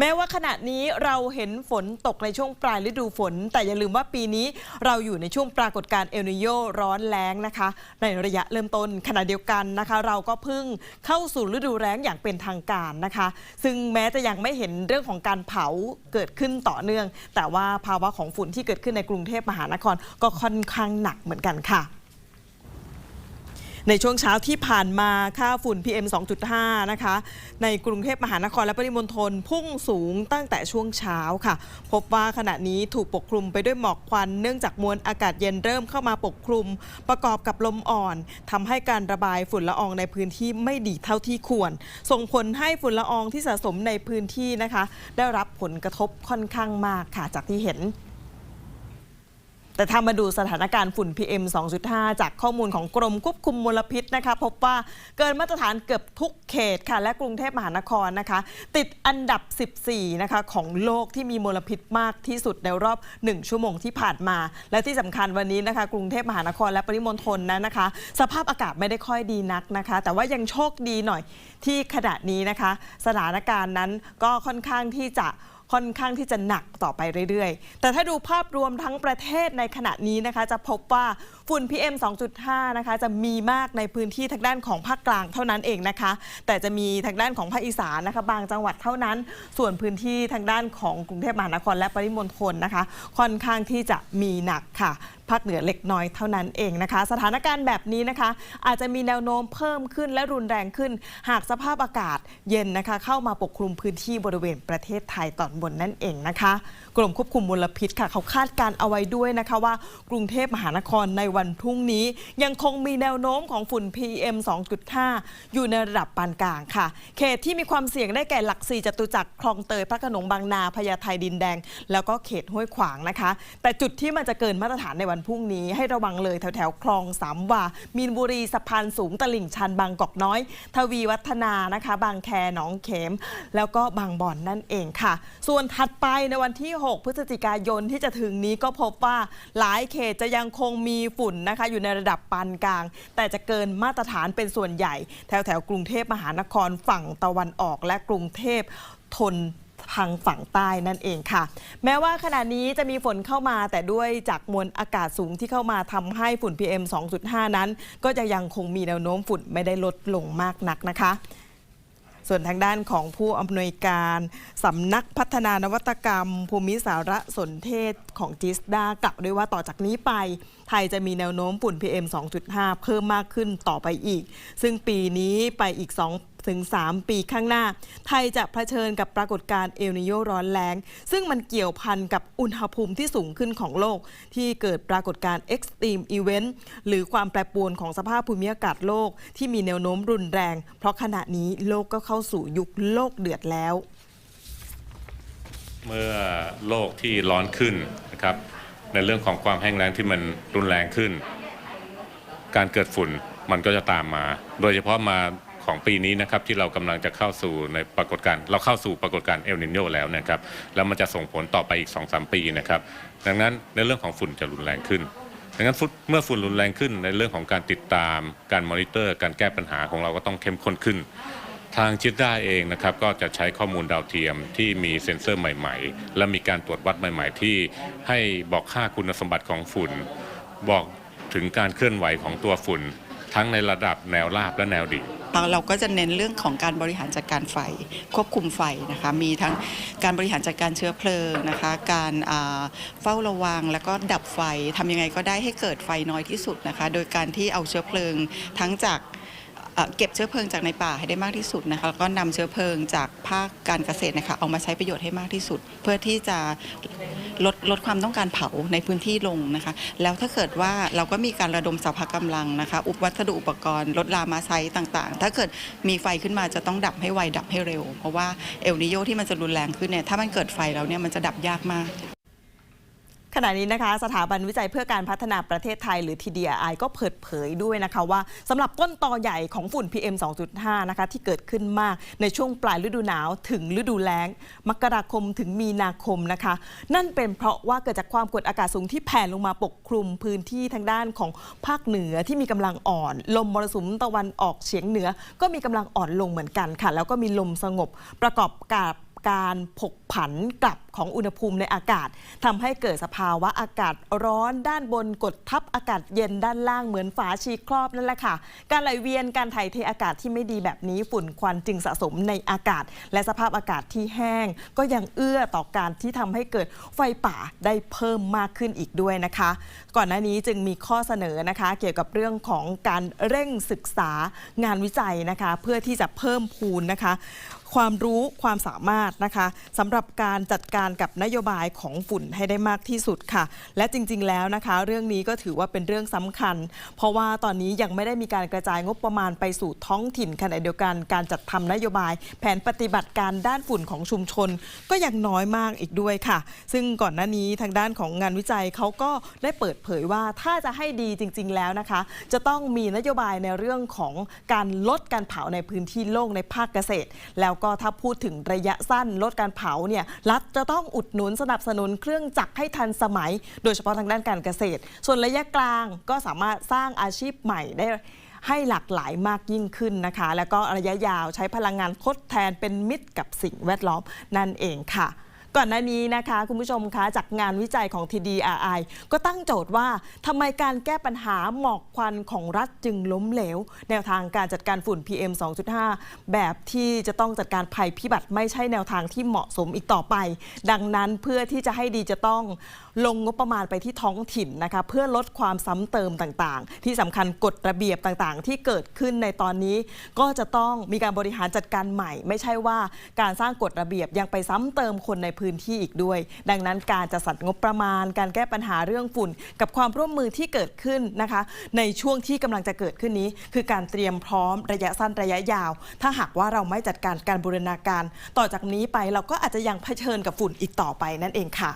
แม้ว่าขณะนี้เราเห็นฝนตกในช่วงปลายฤดูฝน แต่อย่าลืมว่าปีนี้เราอยู่ในช่วงปรากฏการณ์เอลนิโยร้อนแล้งนะคะ ในระยะเริ่มต้นขณะเดียวกันนะคะ เราก็เพิ่งเข้าสู่ฤดูแล้งอย่างเป็นทางการนะคะ ซึ่งแม้จะยังไม่เห็นเรื่องของการเผาเกิดขึ้นต่อเนื่อง แต่ว่าภาวะของฝุ่นที่เกิดขึ้นในกรุงเทพมหานครก็ค่อนข้างหนักเหมือนกันค่ะ ในช่วงเช้าที่ผ่านมาค่าฝุ่น PM 2.5 นะคะ ในกรุงเทพมหานครและปริมณฑลพุ่งสูงตั้งแต่ช่วงเช้าค่ะ พบว่าขณะนี้ถูกปกคลุมไปด้วยหมอกควัน เนื่องจากมวลอากาศเย็นเริ่มเข้ามาปกคลุม ประกอบกับลมอ่อนทำให้การระบายฝุ่นละอองในพื้นที่ไม่ดีเท่าที่ควร ส่งผลให้ฝุ่นละอองที่สะสมในพื้นที่นะคะ ได้รับผลกระทบค่อนข้างมากค่ะจากที่เห็น แต่ถ้ามาดูสถานการณ์ฝุ่น PM 2.5 จากข้อมูลของกรมควบคุมมลพิษนะคะ พบว่าเกินมาตรฐานเกือบทุกเขตค่ะ และกรุงเทพมหานครนะคะ ติดอันดับ 14 นะคะ ของโลกที่มีมลพิษมากที่สุดในรอบ 1 ชั่วโมงที่ผ่านมา และที่สำคัญวันนี้นะคะ กรุงเทพมหานครและปริมณฑลนั้นนะคะ สภาพอากาศไม่ได้ค่อยดีนักนะคะ แต่ว่ายังโชคดีหน่อยที่ขณะนี้นะคะ สถานการณ์นั้นก็ค่อนข้างที่จะ ค่อนข้างที่จะหนักต่อไปเรื่อยๆ แต่ถ้าดูภาพรวมทั้งประเทศในขณะนี้นะคะ จะพบว่าฝุ่น PM 2.5 นะคะ จะมีมากในพื้นที่ทางด้านของภาคกลางเท่านั้นเองนะคะ แต่จะมีทางด้านของภาคอีสานนะคะ บางจังหวัดเท่านั้น ส่วนพื้นที่ทางด้านของกรุงเทพมหานครและปริมณฑลนะคะ ค่อนข้างที่จะมีหนักค่ะภาคเหนือเล็กน้อยเท่านั้นเองนะคะ สถานการณ์แบบนี้นะคะ อาจจะมีแนวโน้มเพิ่มขึ้นและรุนแรงขึ้น หากสภาพอากาศเย็นนะคะ เข้ามาปกคลุมพื้นที่บริเวณประเทศไทยตอนบนนั่นเองนะคะ กรมควบคุมมลพิษค่ะ เขาคาดการเอาไว้ด้วยนะคะว่า กรุงเทพมหานครในวันพรุ่งนี้ ยังคงมีแนวโน้มของฝุ่น PM 2.5 อยู่ในระดับปานกลางค่ะ เขตที่มีความเสี่ยงได้แก่หลักสี่จตุจักรคลองเตยพระขนงบางนาพญาไทดินแดง แล้วก็เขตห้วยขวางนะคะ แต่จุดที่มันจะเกินมาตรฐานในวันพรุ่งนี้ ให้ระวังเลยแถวแถวคลองสามวามีนบุรีสะพานสูงตลิ่งชันบางกอกน้อย ทวีวัฒนานะคะ บางแคหนองเขม แล้วก็บางบ่อนนั่นเองค่ะส่วนถัดไปในวันที่ 6 พฤศจิกายนที่จะถึงนี้ก็พบว่าหลายเขตจะยังคงมีฝุ่นนะคะ อยู่ในระดับปานกลาง แต่จะเกินมาตรฐานเป็นส่วนใหญ่ แถวแถวๆกรุงเทพมหานครฝั่งตะวันออกและกรุงเทพทนทางฝั่งใต้นั่นเองค่ะ แม้ว่าขณะนี้จะมีฝนเข้ามาแต่ด้วยจากมวลอากาศสูงที่เข้ามาทำให้ฝุ่น PM 2.5 นั้น ก็จะยังคงมีแนวโน้มฝุ่นไม่ได้ลดลงมากนักนะคะ ส่วนทางด้านของผู้อำนวยการสำนักพัฒนานวัตกรรม ภูมิสารสนเทศของจิสดากล่าวด้วยว่าต่อจากนี้ไป ไทยจะมีแนวโน้มฝุ่น PM 2.5 เพิ่มมากขึ้นต่อไปอีก ซึ่งปีนี้ไปอีก 2 ถึง 3 ปีข้างหน้า ไทยจะเผชิญกับปรากฏการณ์เอลนิโยร้อนแรงซึ่งมันเกี่ยวพันกับอุณหภูมิที่สูงขึ้นของโลก ที่เกิดปรากฏการณ์ Extreme Event หรือความแปรปรวนของสภาพภูมิอากาศโลก ที่มีแนวโน้มรุนแรง เพราะขณะนี้โลกก็เข้าสู่ยุคโลกเดือดแล้วเมื่อโลกที่ร้อนขึ้นนะครับในเรื่องของความแห้งแล้งที่มันรุนแรงขึ้น การเกิดฝุ่นมันก็จะตามมา โดยเฉพาะมา ของปีนี้นะครับที่เรากำลังจะเข้าสู่ในปรากฏการณ์เราเข้าสู่ปรากฏการณ์เอลนิโยแล้วนะครับแล้วมันจะส่งผลต่อไปอีก 2-3 ปีนะครับดังนั้นในเรื่องของฝุ่นจะรุนแรงขึ้นดังนั้นเมื่อฝุ่นรุนแรงขึ้นในเรื่องของการติดตาม การมอนิเตอร์ การแก้ปัญหาของเราก็ต้องเข้มข้นขึ้น ทางชิดด้าเองนะครับก็จะใช้ข้อมูลดาวเทียมที่มีเซ็นเซอร์ใหม่ ๆ และมีการตรวจวัดใหม่ ๆ ที่ให้บอกค่าคุณสมบัติของฝุ่น บอกถึงการเคลื่อนไหวของตัวฝุ่น ทั้งในระดับแนวราบและแนวดิ่ง เราก็จะเน้นเรื่องของการบริหารจัดการไฟ ควบคุมไฟนะคะ มีทั้งการบริหารจัดการเชื้อเพลิงนะคะ การเฝ้าระวังแล้วก็ดับไฟทำยังไงก็ได้ให้เกิดไฟน้อยที่สุดนะคะ โดยการที่เอาเชื้อเพลิงทั้งจาก เก็บเชื้อเพลิงจากในป่าให้ได้มากที่สุดนะคะแล้วก็นำเชื้อเพลิงจากภาคการเกษตรนะคะเอามาใช้ประโยชน์ให้มากที่สุด เพื่อที่จะลดลดความต้องการเผาในพื้นที่ลงนะคะ แล้วถ้าเกิดว่าเราก็มีการระดมสภากำลังนะคะอุปวัสดุอุปกรณ์รถลามาไซต์ต่างๆ ถ้าเกิดมีไฟขึ้นมาจะต้องดับให้ไวดับให้เร็ว เพราะว่าเอลนิโยที่มันจะรุนแรงขึ้นเนี่ยถ้ามันเกิดไฟแล้วเนี่ยมันจะดับยากมาก ขณะนี้นะคะ สถาบันวิจัยเพื่อการพัฒนาประเทศไทยหรือ TDI ก็เปิดเผยด้วยนะคะว่าสำหรับต้นตอใหญ่ของฝุ่น PM 2.5 นะคะที่เกิดขึ้นมากในช่วงปลายฤดูหนาวถึงฤดูแล้ง มกราคมถึงมีนาคมนะคะ นั่นเป็นเพราะว่าเกิดจากความกดอากาศสูงที่แผ่ลงมาปกคลุมพื้นที่ทางด้านของภาคเหนือที่มีกำลังอ่อน ลมมรสุมตะวันออกเฉียงเหนือ ก็มีกำลังอ่อนลงเหมือนกันค่ะ แล้วก็มีลมสงบประกอบกับการผก ผันกลับของอุณหภูมิในอากาศทำให้เกิดสภาวะอากาศร้อนด้านบนกดทับอากาศเย็นด้านล่างเหมือนฝาชีครอบนั่นแหละค่ะ การไหลเวียนการถ่ายเทอากาศที่ไม่ดีแบบนี้ฝุ่นควันจึงสะสมในอากาศ และสภาพอากาศที่แห้ง ก็ยังเอื้อต่อการที่ทำให้เกิดไฟป่าได้เพิ่มมากขึ้นอีกด้วยนะคะ ก่อนหน้านี้จึงมีข้อเสนอนะคะ เกี่ยวกับเรื่องของการเร่งศึกษางานวิจัยนะคะ เพื่อที่จะเพิ่มพูนนะคะ ความรู้ความสามารถนะคะสำหรับการจัดการกับนโยบายของฝุ่นให้ได้มากที่สุดค่ะ และจริง ๆ แล้วนะคะ เรื่องนี้ก็ถือว่าเป็นเรื่องสำคัญ เพราะว่าตอนนี้ยังไม่ได้มีการกระจายงบประมาณไปสู่ท้องถิ่นขณะเดียวกันการจัดทำนโยบาย แผนปฏิบัติการด้านฝุ่นของชุมชน ก็ยังน้อยมากอีกด้วยค่ะ ซึ่งก่อนหน้านี้ทางด้านของงานวิจัยเขาก็ได้เปิดเผยว่าถ้าจะให้ดีจริง ๆ แล้วนะคะ จะต้องมีนโยบายในเรื่องของการลดการเผาในพื้นที่โล่งในภาคเกษตร แล้วก็ถ้าพูดถึงระยะสั้นลดการเผาเนี่ยรัฐจะต้องอุดหนุนสนับสนุนเครื่องจักรให้ทันสมัย โดยเฉพาะทางด้านการเกษตร ส่วนระยะกลางก็สามารถสร้างอาชีพใหม่ได้ให้หลากหลายมากยิ่งขึ้นนะคะ แล้วก็ระยะยาวใช้พลังงานทดแทนเป็นมิตรกับสิ่งแวดล้อมนั่นเองค่ะ ก่อนหน้านี้นะคะ คุณผู้ชมคะจากงานวิจัยของ TDRI ก็ตั้งโจทย์ว่าทำไมการแก้ปัญหาหมอกควันของรัฐจึงล้มเหลว แนวทางการจัดการฝุ่น PM 2.5 แบบที่จะต้องจัดการภัยพิบัติไม่ใช่แนวทางที่เหมาะสมอีกต่อไป ดังนั้นเพื่อที่จะให้ดีจะต้องลงงบประมาณไปที่ท้องถิ่นนะคะเพื่อลดความซ้ำเติมต่างๆ ที่สำคัญกฎระเบียบต่างๆ ที่เกิดขึ้นในตอนนี้ ก็จะต้องมีการบริหารจัดการใหม่ ไม่ใช่ว่าการสร้างกฎระเบียบยังไปซ้ำเติมคนในพื้นที่อีกด้วย ดังนั้นการจะสัดงบประมาณ การแก้ปัญหาเรื่องฝุ่น กับความร่วมมือที่เกิดขึ้นนะคะ ในช่วงที่กำลังจะเกิดขึ้นนี้ คือการเตรียมพร้อมระยะสั้นระยะยาว ถ้าหากว่าเราไม่จัดการการบูรณาการ ต่อจากนี้ไปเราก็อาจจะยังเผชิญกับฝุ่นอีกต่อไปนั่นเองค่ะ